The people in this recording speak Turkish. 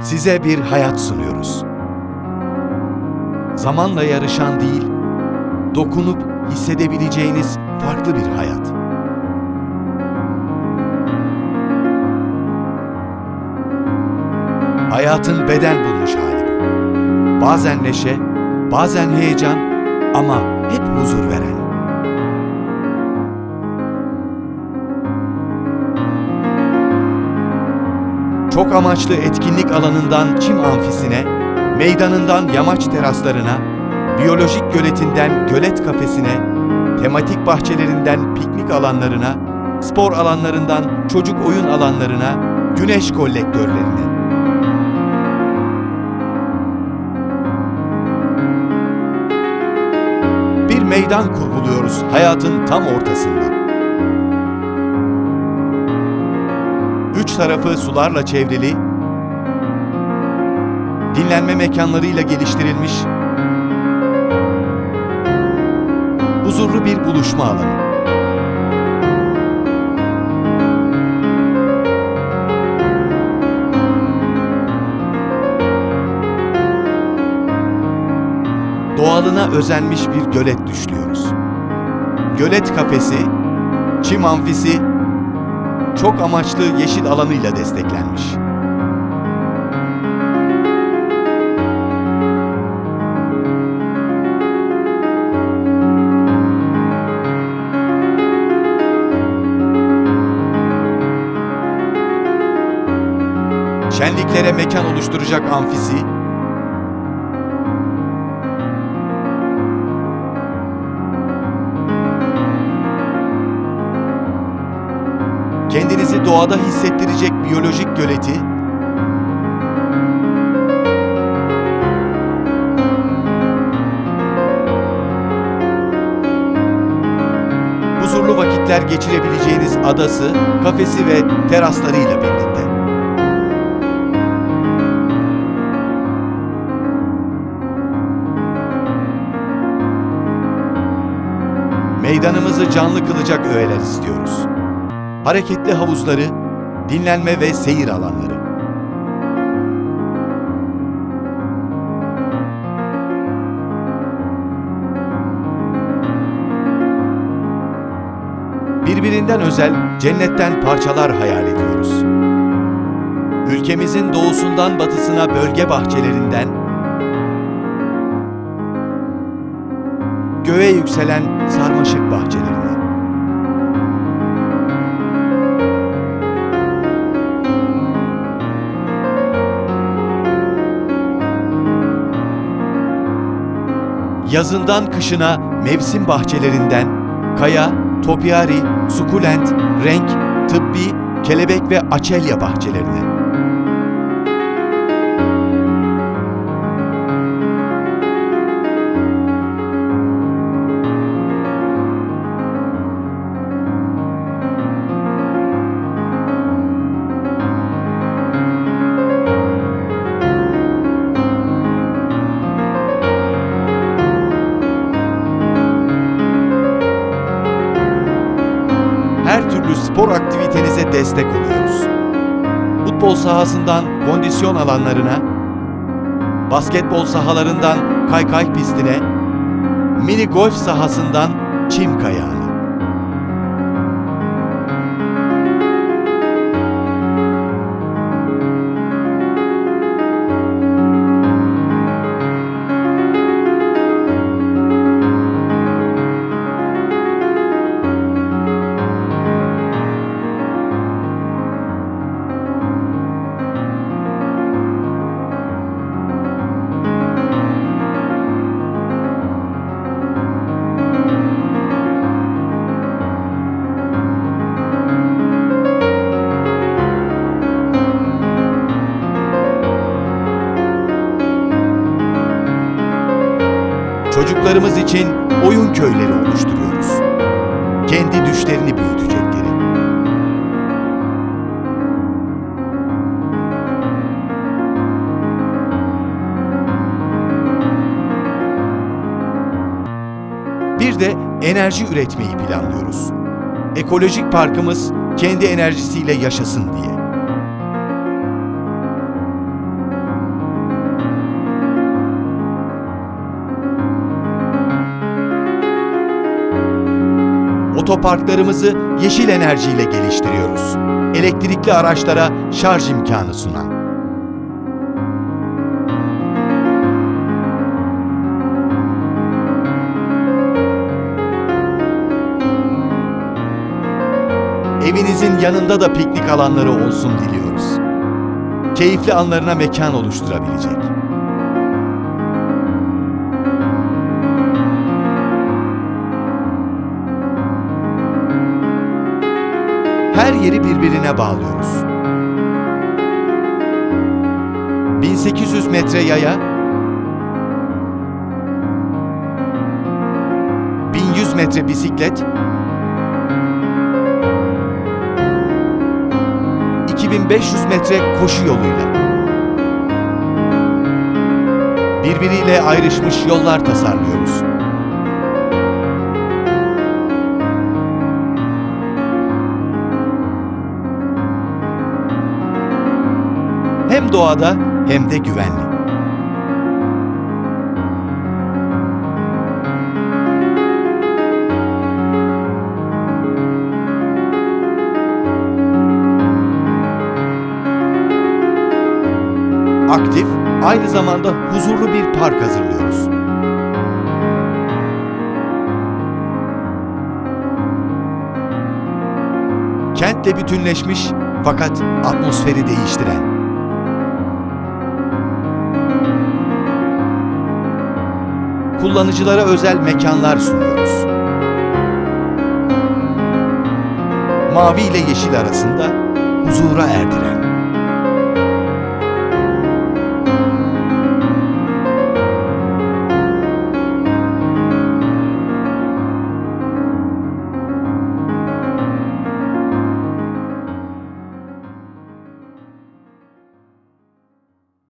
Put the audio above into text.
Size bir hayat sunuyoruz. Zamanla yarışan değil, dokunup hissedebileceğiniz farklı bir hayat. Hayatın beden bulmuş hali. Bazen neşe, bazen heyecan ama hep huzur veren. Çok amaçlı etkinlik alanından çim amfisine, meydanından yamaç teraslarına, biyolojik göletinden gölet kafesine, tematik bahçelerinden piknik alanlarına, spor alanlarından çocuk oyun alanlarına, güneş kolektörlerine. Bir meydan kurguluyoruz hayatın tam ortasında. Tarafı sularla çevrili, dinlenme mekanlarıyla geliştirilmiş, huzurlu bir buluşma alanı. Doğalına özenmiş bir gölet düşlüyoruz. Gölet kafesi, çim amfisi, çok amaçlı yeşil alanıyla desteklenmiş. Şenliklere mekan oluşturacak amfisi, kendinizi doğada hissettirecek biyolojik göleti, huzurlu vakitler geçirebileceğiniz adası, kafesi ve teraslarıyla birlikte. Meydanımızı canlı kılacak öğeler istiyoruz hareketli havuzları, dinlenme ve seyir alanları. Birbirinden özel, cennetten parçalar hayal ediyoruz. Ülkemizin doğusundan batısına bölge bahçelerinden, göğe yükselen sarmaşık bahçelerine. Yazından kışına mevsim bahçelerinden kaya, topiari, sukulent, renk, tıbbi, kelebek ve açelya bahçelerine. Türlü spor aktivitenize destek oluyoruz. Futbol sahasından kondisyon alanlarına, basketbol sahalarından kaykay pistine, mini golf sahasından çim kayağına. Çocuklarımız için oyun köyleri oluşturuyoruz. Kendi düşlerini büyütecekleri. Bir de enerji üretmeyi planlıyoruz. Ekolojik parkımız kendi enerjisiyle yaşasın diye. Otoparklarımızı yeşil enerjiyle geliştiriyoruz. Elektrikli araçlara şarj imkanı sunan. Evinizin yanında da piknik alanları olsun diliyoruz. Keyifli anlarına mekan oluşturabilecek. Yeri birbirine bağlıyoruz. 1800 metre yaya, 1100 metre bisiklet, 2500 metre koşu yoluyla. Birbiriyle ayrışmış yollar tasarlıyoruz. Doğada hem de güvenli. Aktif, aynı zamanda huzurlu bir park hazırlıyoruz. Kentle bütünleşmiş fakat atmosferi değiştiren. Kullanıcılara özel mekanlar sunuyoruz. Mavi ile yeşil arasında huzura erdiren.